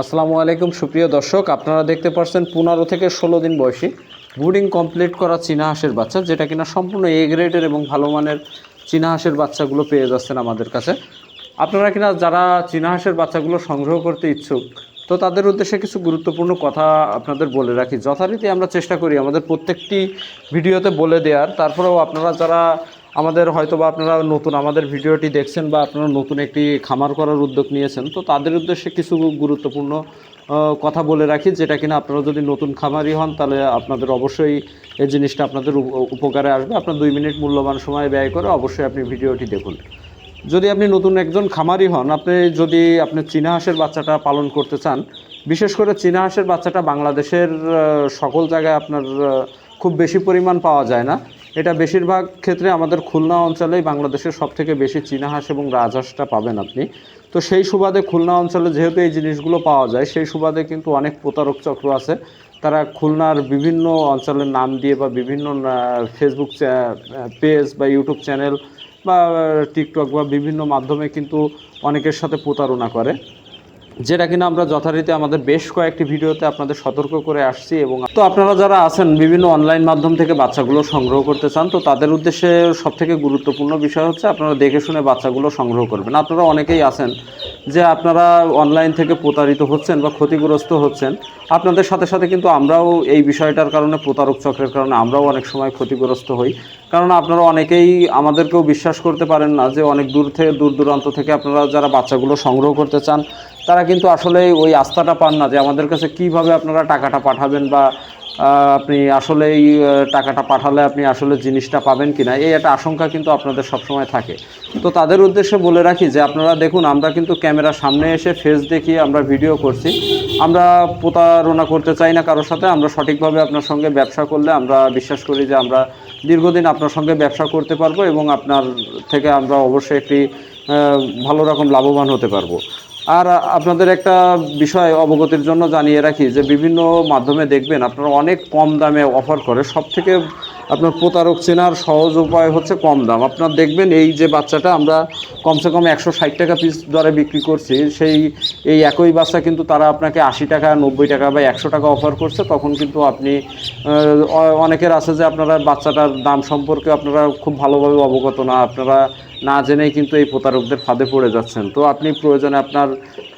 আসসালামু আলাইকুম, সুপ্রিয় দর্শক। আপনারা দেখতে পাচ্ছেন পনেরো থেকে ষোলো দিন বয়সী ব্রুডিং কমপ্লিট করা চীনা হাঁসের বাচ্চা, যেটা কিনা সম্পূর্ণ এ গ্রেডের এবং ভালো মানের চীনা হাঁসের বাচ্চাগুলো পেয়ে যাচ্ছেন আমাদের কাছে। আপনারা কিনা যারা চীনা হাঁসের বাচ্চাগুলো সংগ্রহ করতে ইচ্ছুক, তো তাদের উদ্দেশ্যে কিছু গুরুত্বপূর্ণ কথা আপনাদের বলে রাখি। যথারীতি আমরা চেষ্টা করি আমাদের প্রত্যেকটি ভিডিওতে বলে দেওয়ার। তারপরেও আপনারা যারা আমাদের হয়তো বা আপনারা নতুন, আমাদের ভিডিওটি দেখছেন বা আপনারা নতুন একটি খামার করার উদ্যোগ নিয়েছেন, তো তাদের উদ্দেশ্যে কিছু গুরুত্বপূর্ণ কথা বলে রাখি যেটা কিনা আপনারা যদি নতুন খামারি হন তাহলে আপনাদের অবশ্যই এই জিনিসটা আপনাদের উপ- উপকারে আসবে। আপনার দুই মিনিট মূল্যবান সময় ব্যয় করে অবশ্যই আপনি ভিডিওটি দেখুন। যদি আপনি নতুন একজন খামারি হন, আপনি যদি আপনি চীনা হাঁসের বাচ্চাটা পালন করতে চান, বিশেষ করে চীনা হাঁসের বাচ্চাটা বাংলাদেশের সকল জায়গায় আপনার খুব বেশি পরিমাণ পাওয়া যায় না। এটা বেশিরভাগ ক্ষেত্রে আমাদের খুলনা অঞ্চলেই বাংলাদেশের সব থেকে বেশি চীনা হাঁস এবং রাজহাঁসটা পাবেন আপনি। তো সেই সুবাদে খুলনা অঞ্চলে যেহেতু এই জিনিসগুলো পাওয়া যায়, সেই সুবাদে কিন্তু অনেক প্রতারক চক্র আছে। তারা খুলনার বিভিন্ন অঞ্চলের নাম দিয়ে বা বিভিন্ন ফেসবুক পেজ বা ইউটিউব চ্যানেল বা টিকটক বা বিভিন্ন মাধ্যমে কিন্তু অনেকের সাথে প্রতারণা করে। যেটা কিনা আমরা যথারীতি আমাদের বেশ কয়েকটি ভিডিওতে আপনাদের সতর্ক করে আসছি এবং তো আপনারা যারা আছেন বিভিন্ন অনলাইন মাধ্যম থেকে বাচ্চাগুলো সংগ্রহ করতে চান, তো তাদের উদ্দেশ্যে সবথেকে গুরুত্বপূর্ণ বিষয় হচ্ছে আপনারা দেখে শুনে বাচ্চাগুলো সংগ্রহ করবেন। আপনারা অনেকেই আছেন যে আপনারা অনলাইন থেকে প্রতারিত হচ্ছেন বা ক্ষতিগ্রস্ত হচ্ছেন। আপনাদের সাথে সাথে কিন্তু আমরাও এই বিষয়টার কারণে প্রতারক চক্রের কারণে আমরাও অনেক সময় ক্ষতিগ্রস্ত হই। কারণ আপনারা অনেকেই আমাদেরকেও বিশ্বাস করতে পারেন না যে অনেক দূর থেকে, দূর দূরান্ত থেকে আপনারা যারা বাচ্চাগুলো সংগ্রহ করতে চান তারা কিন্তু আসলে ওই আস্থাটা পান না যে আমাদের কাছে কীভাবে আপনারা টাকাটা পাঠাবেন বা আপনি আসলে এই টাকাটা পাঠালে আপনি আসলে জিনিসটা পাবেন কি না এই একটা আশঙ্কা কিন্তু আপনাদের সবসময় থাকে। তো তাদের উদ্দেশ্যে বলে রাখি যে আপনারা দেখুন, আমরা কিন্তু ক্যামেরার সামনে এসে ফেস দেখিয়ে আমরা ভিডিও করছি। আমরা প্রতারণা করতে চাই না কারোর সাথে, আমরা সঠিকভাবে আপনার সঙ্গে ব্যবসা করলে আমরা বিশ্বাস করি যে আমরা দীর্ঘদিন আপনার সঙ্গে ব্যবসা করতে পারব এবং আপনার থেকে আমরা অবশ্যই একটি ভালো রকম লাভবান হতে পারব। আর আপনাদের একটা বিষয় অবগতির জন্য জানিয়ে রাখি যে বিভিন্ন মাধ্যমে দেখবেন আপনারা অনেক কম দামে অফার করে সব থেকে আপনার প্রতারক চেনার সহজ উপায় হচ্ছে কম দাম। আপনার দেখবেন এই যে বাচ্চাটা আমরা কমসে কম একশো ষাট টাকা পিস দরে বিক্রি করছি, সেই এই একই বাচ্চা কিন্তু তারা আপনাকে আশি টাকা, নব্বই টাকা বা একশো টাকা অফার করছে। তখন কিন্তু আপনি অনেকের আছে যে আপনারা বাচ্চাটার দাম সম্পর্কে আপনারা খুব ভালোভাবে অবগত না, আপনারা না জেনেই কিন্তু এই প্রতারকদের ফাঁদে পড়ে যাচ্ছেন। তো আপনি প্রয়োজনে আপনার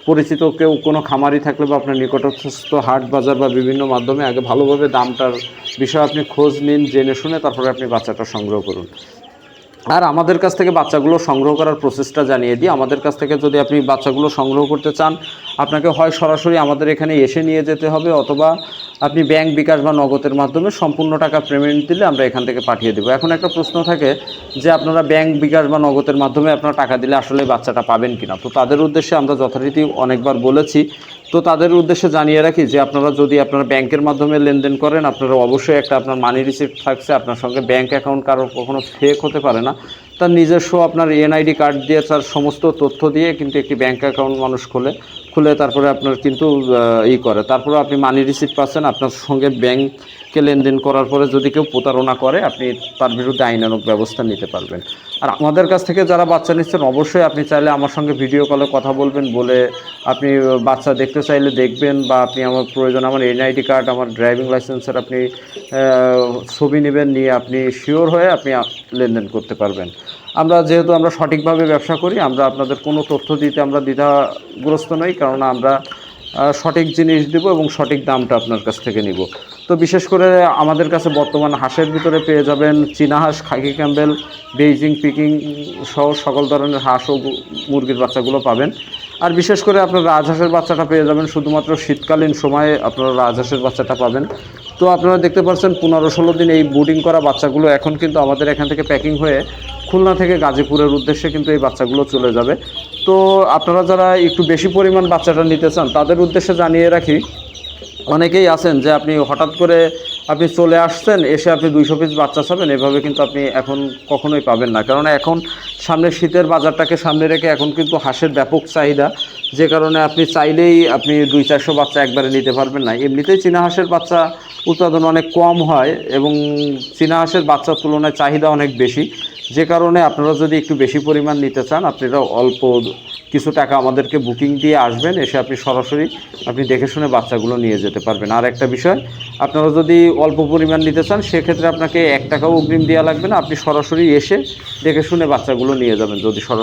পরিচিত কেউ কোনো খামারি থাকলে বা আপনার নিকটস্থ হাট বাজার বা বিভিন্ন মাধ্যমে আগে ভালোভাবে দামটার বিষয়ে আপনি খোঁজ নিন, জেনে শুনে তারপরে আপনি বাচ্চাটা সংগ্রহ করুন। আর আমাদের কাছ থেকে বাচ্চাগুলো সংগ্রহ করার প্রসেসটা জানিয়ে দিই। আমাদের কাছ থেকে যদি আপনি বাচ্চাগুলো সংগ্রহ করতে চান আপনাকে হয় সরাসরি আমাদের এখানে এসে নিয়ে যেতে হবে, অথবা আপনি ব্যাংক বিকাশ বা নগদের মাধ্যমে সম্পূর্ণ টাকা পেমেন্ট দিলে আমরা এখান থেকে পাঠিয়ে দেবো। এখন একটা প্রশ্ন থাকে যে আপনারা ব্যাংক বিকাশ বা নগদের মাধ্যমে আপনারা টাকা দিলে আসলে বাচ্চাটা পাবেন কিনা? তো তাদের উদ্দেশ্যে আমরা যথারীতি অনেকবার বলেছি। তো তাদের উদ্দেশ্যে জানিয়ে রাখি যে আপনারা যদি আপনারা ব্যাংকের মাধ্যমে লেনদেন করেন, আপনারা অবশ্যই একটা আপনার মানি রিসিপ্ট থাকছে, আপনার সঙ্গে ব্যাংক অ্যাকাউন্ট কারোর কখনো ফেক হতে পারে না। তার নিজস্ব আপনার এনআইডি কার্ড দিয়ে তার সমস্ত তথ্য দিয়ে কিন্তু একটি ব্যাংক অ্যাকাউন্ট মানুষ খোলে। খুলে তারপরে আপনার কিন্তু ই করে। তারপরে আপনি মানি রিসিপ্ট পাচ্ছেন, আপনার সঙ্গে ব্যাংকে লেনদেন করার পরে যদি কেউ প্রতারণা করে, আপনি তার বিরুদ্ধে আইনানুক ব্যবস্থা নিতে পারবেন। আর আমাদের কাছ থেকে যারা বাচ্চা নিচ্ছেন, অবশ্যই আপনি চাইলে আমার সঙ্গে ভিডিও কলে কথা বলবেন, বলে আপনি বাচ্চা দেখতে চাইলে দেখবেন, বা আপনি আমার প্রয়োজন, আমার এনআইডি কার্ড আমার ড্রাইভিং লাইসেন্সের আপনি ছবি নেবেন, নিয়ে আপনি শিওর হয়ে আপনি লেনদেন করতে পারবেন। আমরা যেহেতু আমরা সঠিকভাবে ব্যবসা করি, আমরা আপনাদের কোনো তথ্য দিতে আমরা দ্বিধাগ্রস্ত নই, কারণ আমরা সঠিক জিনিস দেব এবং সঠিক দামটা আপনার কাছ থেকে নিব। তো বিশেষ করে আমাদের কাছে বর্তমান হাঁসের ভিতরে পেয়ে যাবেন চীনা হাঁস, খাকি ক্যাম্বেল, বেইজিং, পিকিং সহ সকল ধরনের হাঁস ও মুরগির বাচ্চাগুলো পাবেন। আর বিশেষ করে আপনার রাজহাঁসের বাচ্চাটা পেয়ে যাবেন শুধুমাত্র শীতকালীন সময়ে আপনারা রাজহাঁসের বাচ্চাটা পাবেন। তো আপনারা দেখতে পাচ্ছেন পনেরো ষোলো দিন এই বুডিং করা বাচ্চাগুলো এখন কিন্তু আমাদের এখান থেকে প্যাকিং হয়ে খুলনা থেকে গাজীপুরের উদ্দেশ্যে কিন্তু এই বাচ্চাগুলো চলে যাবে। তো আপনারা যারা একটু বেশি পরিমাণ বাচ্চাটা নিতে চান, তাদের উদ্দেশ্যে জানিয়ে রাখি, অনেকেই আছেন যে আপনি হঠাৎ করে আপনি চলে আসছেন, এসে আপনি দুইশো পিস বাচ্চা চাবেন এভাবে কিন্তু আপনি এখন কখনোই পাবেন না। কারণ এখন সামনে শীতের বাজারটাকে সামনে রেখে এখন কিন্তু হাঁসের ব্যাপক চাহিদা, যে কারণে আপনি চাইলেই আপনি দুই চারশো বাচ্চা একবারে নিতে পারবেন না। এমনিতেই চীনা হাঁসের বাচ্চা উৎপাদন অনেক কম হয় এবং চীনা হাঁসের বাচ্চার তুলনায় চাহিদা অনেক বেশি। যে কারণে আপনারা যদি একটু বেশি পরিমাণ নিতে চান, আপনারা অল্প কিছু টাকা আমাদেরকে বুকিং দিয়ে আসবেন, এসে আপনি সরাসরি আপনি দেখে শুনে বাচ্চাগুলো নিয়ে যেতে পারবেন। আর একটা বিষয়, আপনারা যদি অল্প পরিমাণ নিতে চান, সেক্ষেত্রে আপনাকে এক টাকাও অগ্রিম দেওয়া লাগবে না। আপনি সরাসরি এসে দেখে শুনে বাচ্চাগুলো নিয়ে যাবেন যদি সরাসরি